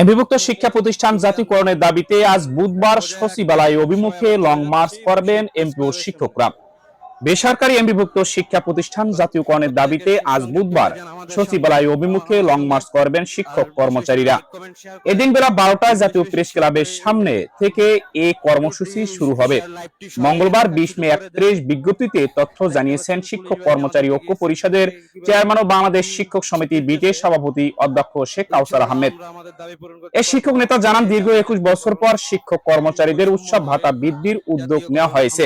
এমবিভুক্ত শিক্ষা প্রতিষ্ঠান জাতীয়করণের দাবিতে আজ বুধবার সচিবালয় অভিমুখে লং মার্চ করবেন এমপিও শিক্ষকরা। বেসরকারি এমবিভুক্ত শিক্ষা প্রতিষ্ঠান জাতীয়করণের দাবিতে আজ বুধবার সচিবালয় অভিমুখে লং মার্চ করবেন শিক্ষক কর্মচারীরা। এদিন বেলা বারোটায় জাতীয় প্রেস ক্লাবের সামনে থেকে এ কর্মসূচি শুরু হবে। মঙ্গলবার বিশ মে একত্রিশ বিজ্ঞপ্তিতে তথ্য জানিয়েছেন শিক্ষক কর্মচারী ঐক্য পরিষদের চেয়ারম্যান ও বাংলাদেশ শিক্ষক সমিতি বিটের সভাপতি অধ্যক্ষ শেখ কাউসার আহমেদ। এই শিক্ষক নেতা জানান, দীর্ঘ একুশ বছর পর শিক্ষক কর্মচারীদের উৎসব ভাতা বৃদ্ধির উদ্যোগ নেওয়া হয়েছে।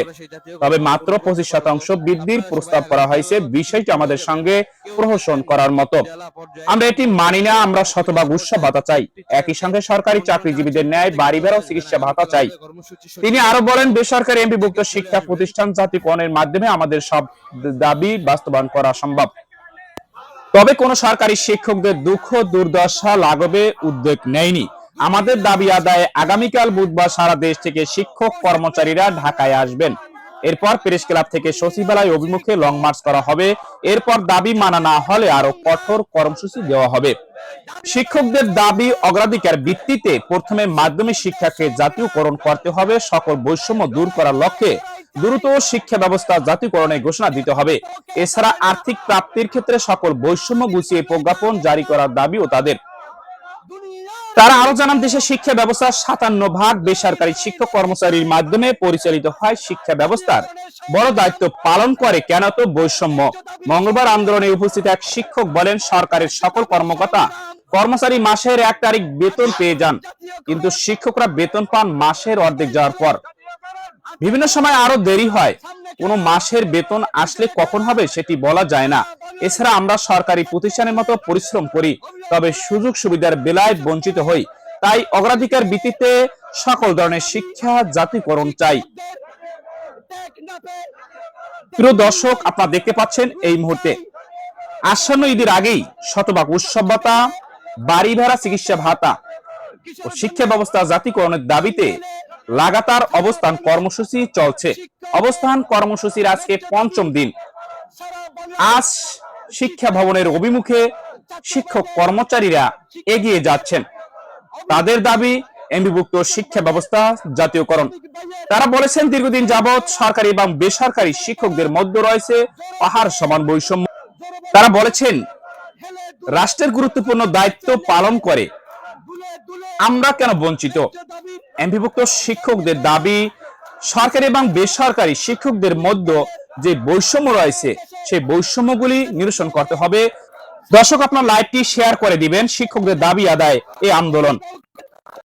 তবে মাত্র পঁচিশ শতাংশ বৃদ্ধির প্রস্তাব করা হয়েছে, বিষয়টি আমাদের সঙ্গে প্রহসন করার মতো। আমরা এটি মানি না, আমরা শতভাগ উৎসব ভাতা চাই। একই সঙ্গে সরকারি চাকরিজীবীদের ন্যায় বাড়ি বেড়াও চিকিৎসা ভাতা চাই। তিনি আরও বলেন, বেসরকারি এমপিভুক্ত শিক্ষা প্রতিষ্ঠান জাতিকরণের মাধ্যমে আমাদের সব দাবি বাস্তবায়ন করা সম্ভব। তবে কোন সরকারি শিক্ষকদের দুঃখ, দুর্দশা লাঘবে উদ্যোগ নেয়নি। আমাদের দাবি আদায়ে আগামীকাল বুধবার সারা দেশ থেকে শিক্ষক কর্মচারীরা ঢাকায় আসবেন। এরপর প্রেস ক্লাব থেকে সচিবালয় অভিমুখে লং মার্চ করা হবে। এরপর দাবি মানা না হলে আরও কঠোর কর্মসূচি দেওয়া হবে। শিক্ষকদের দাবি অগ্রাধিকার ভিত্তিতে প্রথমে মাধ্যমিক শিক্ষাকে জাতীয়করণ করতে হবে। সকল বৈষম্য দূর করার লক্ষ্যে দ্রুত শিক্ষা ব্যবস্থা জাতীয়করণের ঘোষণা দিতে হবে। এছাড়া আর্থিক প্রাপ্তির ক্ষেত্রে সকল বৈষম্য গুছিয়ে প্রজ্ঞাপন জারি করার দাবিও তাদের। তারা আরও জানান, দেশের শিক্ষা ব্যবস্থা সাতান্ন ভাগ বেসরকারি শিক্ষক কর্মচারীর মাধ্যমে পরিচালিত হয় শিক্ষা ব্যবস্থার। বড় দায়িত্ব পালন করে কেন তো বৈষম্য? মঙ্গলবার আন্দোলনে উপস্থিত এক শিক্ষক বলেন, সরকারের সকল কর্মকর্তা কর্মচারী মাসের এক তারিখ বেতন পেয়ে যান, কিন্তু শিক্ষকরা বেতন পান মাসের অর্ধেক যাওয়ার পর। বিভিন্ন সময় আরও দেরি হয় কোনো মাসের বেতন আসলে কখন হবে সেটি বলা যায় না। এছাড়া আমরা সরকারি প্রতিষ্ঠানের মতো পরিশ্রম করি, তবে সুযোগ সুবিধার বেলায় বঞ্চিত হই। তাই অগ্রাধিকার ভিত্তিতে সকল ধরনের শিক্ষা জাতিকরণ চাই। প্রিয় দর্শক, আপনারা দেখতে পাচ্ছেন এই মুহূর্তে আসন্ন ঈদের আগেই শতভাগ উৎসব ভাতা, বাড়ি ভাড়া, চিকিৎসা ভাতা ও শিক্ষা ব্যবস্থা জাতিকরণের দাবিতে লাগাতার অবস্থান কর্মসূচি চলছে। অবস্থান কর্মসূচির আজকে পঞ্চম দিন। আজ শিক্ষা ভবনের অভিমুখে শিক্ষক কর্মচারীরা এগিয়ে যাচ্ছেন। তাদের দাবি, এমবিভুক্ত শিক্ষা ব্যবস্থা জাতীয়করণ। তারা বলেছেন, দীর্ঘদিন যাবৎ সরকারি এবং বেসরকারি শিক্ষকদের মধ্যে রয়েছে পাহাড় সমান বৈষম্য। তারা বলেছেন, রাষ্ট্রের গুরুত্বপূর্ণ দায়িত্ব পালন করে। আমরা কেন বঞ্চিত? এমপিভুক্ত শিক্ষকদের দাবি, সরকারি এবং বেসরকারি শিক্ষকদের মধ্যে যে বৈষম্য রয়েছে, সেই বৈষম্যগুলি নিরসন করতে হবে। দর্শক, আপনার লাইভটি শেয়ার করে দিবেন। শিক্ষকদের দাবি আদায়, এই আন্দোলন।